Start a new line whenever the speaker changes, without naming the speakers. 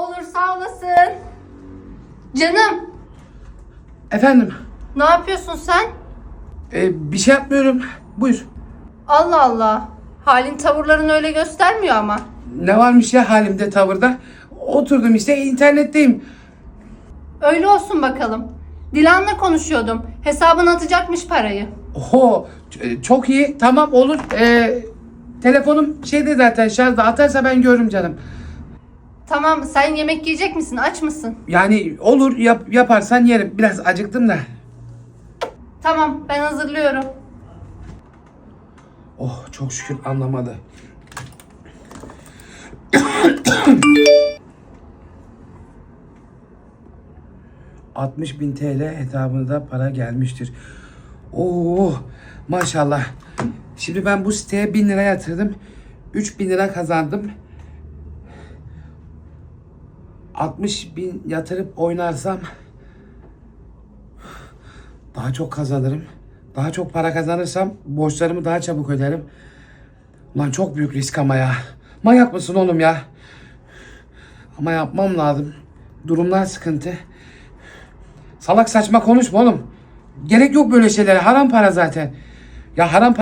Olur sağ olasın. Canım
Efendim,
ne yapıyorsun sen?
e, bir şey yapmıyorum. Buyur.
Allah Allah. Halin tavırların öyle göstermiyor ama.
Ne varmış ya halimde tavırda? Oturdum işte internetteyim.
Öyle olsun bakalım. Dilan'la konuşuyordum. Hesabına atacakmış parayı.
Oho, ç- çok iyi. Tamam olur. E, telefonum şeyde zaten şarjda. Atarsa ben görürüm canım.
Tamam sen yemek yiyecek misin? Aç mısın?
Yani olur yap, yaparsan yerim. Biraz acıktım da.
Tamam ben hazırlıyorum.
Oh çok şükür anlamadı. ...60 bin TL hesabınıza para gelmiştir. Oo maşallah. Şimdi ben bu siteye 1000 lira yatırdım. 3000 lira kazandım. 60 bin yatırıp oynarsam... ...daha çok kazanırım. Daha çok para kazanırsam borçlarımı daha çabuk öderim. Ulan çok büyük risk ama ya. Manyak mısın oğlum ya? Ama yapmam lazım. Durumlar sıkıntı. Salak saçma konuşma oğlum. Gerek yok böyle şeylere. Haram para zaten. Ya haram para